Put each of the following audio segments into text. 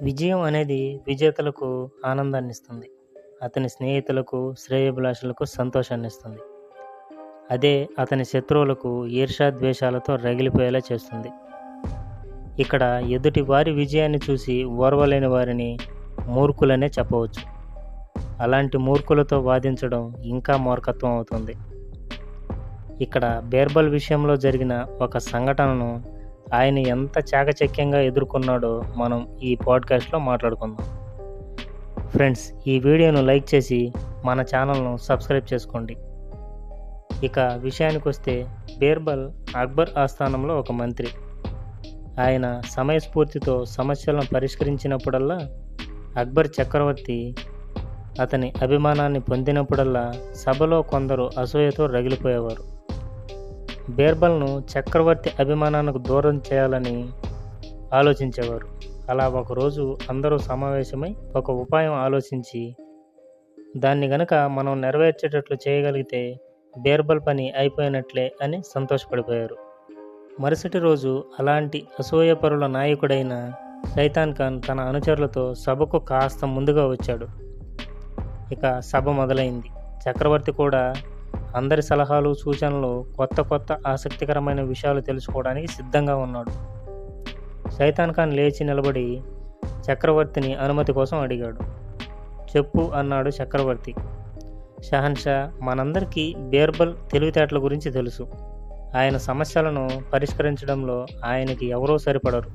విజయం అనేది విజేతలకు ఆనందాన్ని ఇస్తుంది. అతని స్నేహితులకు శ్రేయోభిలాషులకు సంతోషాన్నిస్తుంది అదే అతని శత్రువులకు ఈర్ష్యాద్వేషాలతో రగిలిపోయేలా చేస్తుంది. ఇక్కడ ఎదుటి వారి విజయాన్ని చూసి ఓర్వలేని వారిని మూర్ఖులనే చెప్పవచ్చు. అలాంటి మూర్ఖులతో వాదించడం ఇంకా మూర్ఖత్వం అవుతుంది. ఇక్కడ బేర్బల్ విషయంలో జరిగిన ఒక సంఘటనను ఆయన ఎంత చాకచక్యంగా ఎదుర్కొన్నాడో మనం ఈ పాడ్కాస్ట్లో మాట్లాడుకుందాం. ఫ్రెండ్స్ ఈ వీడియోను లైక్ చేసి మన ఛానల్ను సబ్స్క్రైబ్ చేసుకోండి. ఇక విషయానికి వస్తే బీర్బల్ అక్బర్ ఆస్థానంలో ఒక మంత్రి. ఆయన సమయస్ఫూర్తితో సమస్యలను పరిష్కరించినప్పుడల్లా అక్బర్ చక్రవర్తి అతని అభిమానాన్ని పొందినప్పుడల్లా సభలో కొందరు అసూయతో రగిలిపోయేవారు. బీర్బల్ను చక్రవర్తి అభిమానానికి దూరం చేయాలని ఆలోచించేవారు. అలా ఒకరోజు అందరూ సమావేశమై ఒక ఉపాయం ఆలోచించి దాన్ని గనక మనం నెరవేర్చేటట్లు చేయగలిగితే బీర్బల్ పని అయిపోయినట్లే అని సంతోషపడిపోయారు. మరుసటి రోజు అలాంటి అసూయపరుల నాయకుడైన సైతాన్ ఖాన్ తన అనుచరులతో సభకు కాస్త ముందుగా వచ్చాడు. ఇక సభ మొదలైంది. చక్రవర్తి కూడా అందరి సలహాలు సూచనలు కొత్త కొత్త ఆసక్తికరమైన విషయాలు తెలుసుకోవడానికి సిద్ధంగా ఉన్నాడు. సైతాన్ ఖాన్ లేచి నిలబడి చక్రవర్తిని అనుమతి కోసం అడిగాడు. చెప్పు అన్నాడు చక్రవర్తి. షహన్షా మనందరికీ బీర్బల్ తెలివితేటల గురించి తెలుసు. ఆయన సమస్యలను పరిష్కరించడంలో ఆయనకి ఎవరో సరిపడరు.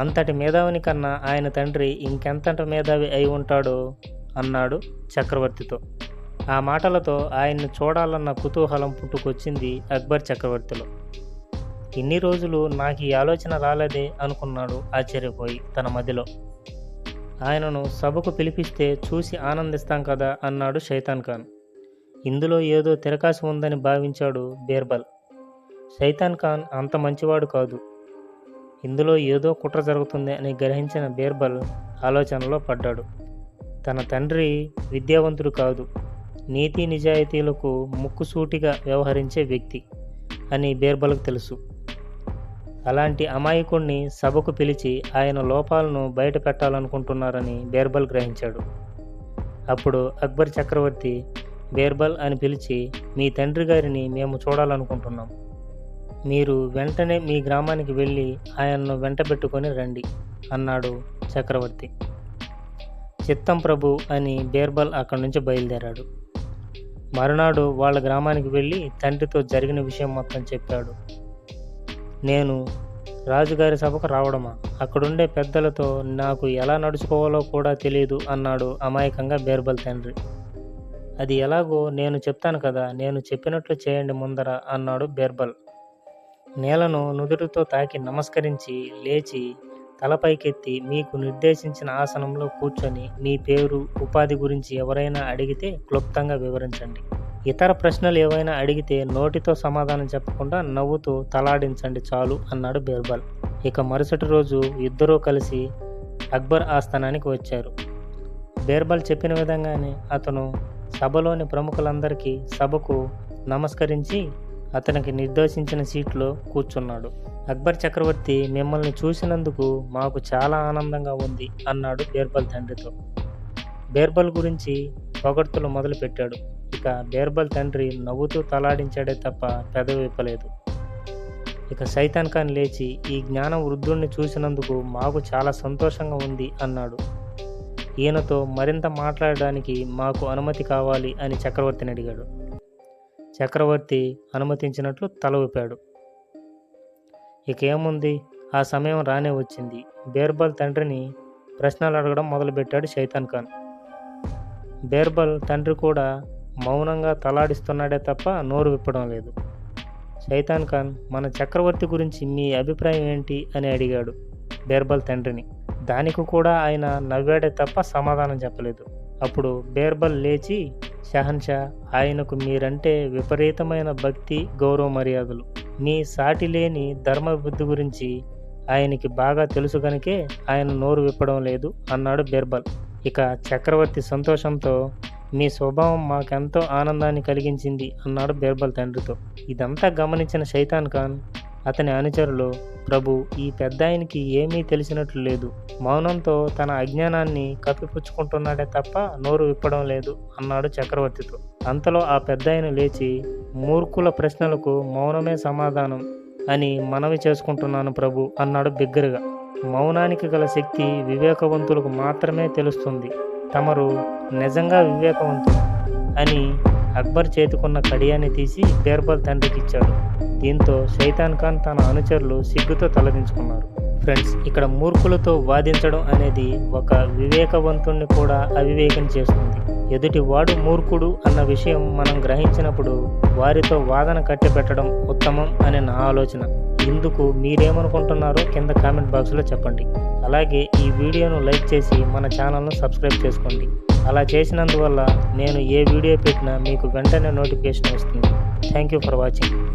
అంతటి మేధావిని కన్నా ఆయన తండ్రి ఇంకెంతటి మేధావి అయి ఉంటాడో? అన్నాడు చక్రవర్తితో. ఆ మాటలతో ఆయన్ని చూడాలన్న కుతూహలం పుట్టుకొచ్చింది అక్బర్ చక్రవర్తిలో. ఇన్ని రోజులు నాకు ఈ ఆలోచన రాలేదే అనుకున్నాడు ఆశ్చర్యపోయి తన మదిలో. ఆయనను సభకు పిలిపిస్తే చూసి ఆనందిస్తాం కదా అన్నాడు శైతాన్ ఖాన్. ఇందులో ఏదో తిరకాసి ఉందని భావించాడు బీర్బల్. శైతాన్ ఖాన్ అంత మంచివాడు కాదు. ఇందులో ఏదో కుట్ర జరుగుతుంది అని గ్రహించిన బీర్బల్ ఆలోచనలో పడ్డాడు. తన తండ్రి విద్యావంతుడు కాదు. నీతి నిజాయితీలకు ముక్కుసూటిగా వ్యవహరించే వ్యక్తి అని బీర్బల్కు తెలుసు. అలాంటి అమాయకుణ్ణి సభకు పిలిచి ఆయన లోపాలను బయట పెట్టాలనుకుంటున్నారని బీర్బల్ గ్రహించాడు. అప్పుడు అక్బర్ చక్రవర్తి బీర్బల్ అని పిలిచి మీ తండ్రి గారిని మేము చూడాలనుకుంటున్నాం. మీరు వెంటనే మీ గ్రామానికి వెళ్ళి ఆయన్ను వెంట పెట్టుకొని రండి అన్నాడు చక్రవర్తి. చిత్తం ప్రభు అని బీర్బల్ అక్కడి నుంచి బయలుదేరాడు. మరునాడు వాళ్ళ గ్రామానికి వెళ్ళి తండ్రితో జరిగిన విషయం మొత్తం చెప్పాడు. నేను రాజుగారి సభకు రావడమా? అక్కడుండే పెద్దలతో నాకు ఎలా నడుచుకోవాలో కూడా తెలియదు అన్నాడు అమాయకంగా బీర్బల్ తండ్రి. అది ఎలాగో నేను చెప్తాను కదా నేను చెప్పినట్లు చేయండి ముందర అన్నాడు బీర్బల్. నేలను నుదుటితో తాకి నమస్కరించి లేచి తలపైకెత్తి మీకు నిర్దేశించిన ఆసనంలో కూర్చొని మీ పేరు ఉపాధి గురించి ఎవరైనా అడిగితే క్లుప్తంగా వివరించండి. ఇతర ప్రశ్నలు ఏవైనా అడిగితే నోటితో సమాధానం చెప్పకుండా నవ్వుతూ తలాడించండి చాలు అన్నాడు బీర్బల్. ఇక మరుసటి రోజు ఇద్దరూ కలిసి అక్బర్ ఆస్థానానికి వచ్చారు. బీర్బల్ చెప్పిన విధంగానే అతను సభలోని ప్రముఖులందరికీ సభకు నమస్కరించి అతనికి నిర్దేశించిన సీట్లో కూర్చున్నాడు. అక్బర్ చక్రవర్తి మిమ్మల్ని చూసినందుకు మాకు చాలా ఆనందంగా ఉంది అన్నాడు బీర్బల్ తండ్రితో. బీర్బల్ గురించి పొగడ్తలు మొదలుపెట్టాడు. ఇక బీర్బల్ తండ్రి నవ్వుతూ తలాడించాడే తప్ప పెదవి విప్పలేదు ఇక సైతాన్ ఖాన్ లేచి ఈ జ్ఞాన వృద్ధుణ్ణి చూసినందుకు మాకు చాలా సంతోషంగా ఉంది అన్నాడు. ఈయనతో మరింత మాట్లాడడానికి మాకు అనుమతి కావాలి అని చక్రవర్తిని అడిగాడు. చక్రవర్తి అనుమతించినట్లు తల ఊపాడు ఇకేముంది? ఆ సమయం రానే వచ్చింది. బీర్బల్ తండ్రిని ప్రశ్నలు అడగడం మొదలుపెట్టాడు శైతాన్ ఖాన్. బీర్బల్ తండ్రి కూడా మౌనంగా తలాడిస్తున్నాడే తప్ప నోరు విప్పడం లేదు. శైతాన్ ఖాన్ మన చక్రవర్తి గురించి మీ అభిప్రాయం ఏంటి? అని అడిగాడు బీర్బల్ తండ్రిని. దానికి కూడా ఆయన నవ్వాడే తప్ప సమాధానం చెప్పలేదు. అప్పుడు బీర్బల్ లేచి షహన్షా ఆయనకు మీరంటే విపరీతమైన భక్తి గౌరవ మర్యాదలు. మీ సాటి లేని ధర్మబుద్ధి గురించి ఆయనకి బాగా తెలుసు కనుకే ఆయన నోరు విప్పడం లేదు అన్నాడు బీర్బల్. ఇక చక్రవర్తి సంతోషంతో మీ స్వభావం మాకెంతో ఆనందాన్ని కలిగించింది అన్నాడు బీర్బల్ తండ్రితో. ఇదంతా గమనించిన శైతాన్ ఖాన్ అతని అనుచరులు ప్రభు ఈ పెద్దాయనికి ఏమీ తెలిసినట్లు లేదు. మౌనంతో తన అజ్ఞానాన్ని కప్పిపుచ్చుకుంటున్నాడే తప్ప నోరు విప్పడం లేదు అన్నాడు చక్రవర్తితో. అంతలో ఆ పెద్దాయన లేచి మూర్ఖుల ప్రశ్నలకు మౌనమే సమాధానం అని మనవి చేసుకుంటున్నాను ప్రభు అన్నాడు బిగ్గరగా. మౌనానికి గల శక్తి వివేకవంతులకు మాత్రమే తెలుస్తుంది. తమరు నిజంగా వివేకవంతులు అని అక్బర్ చేతికున్న కడియాన్ని తీసి బీర్బల్ తండ్రికి ఇచ్చాడు దీంతో షైతాన్ ఖాన్ తన అనుచరులు సిగ్గుతో తలదించుకున్నారు. ఫ్రెండ్స్ ఇక్కడ మూర్ఖులతో వాదించడం అనేది ఒక వివేకవంతుణ్ణి కూడా అవివేకం చేస్తుంది. ఎదుటి వాడు మూర్ఖుడు అన్న విషయం మనం గ్రహించినప్పుడు వారితో వాదన కట్టిపెట్టడం ఉత్తమం అనే నా ఆలోచన. ఇందుకు మీరేమనుకుంటున్నారో కింద కామెంట్ బాక్స్లో చెప్పండి. అలాగే ఈ వీడియోను లైక్ చేసి మన ఛానల్ను సబ్స్క్రైబ్ చేసుకోండి. అలా చేసినందువల్ల నేను ఏ వీడియో పెట్టినా మీకు వెంటనే నోటిఫికేషన్ వస్తుంది. Thank you for watching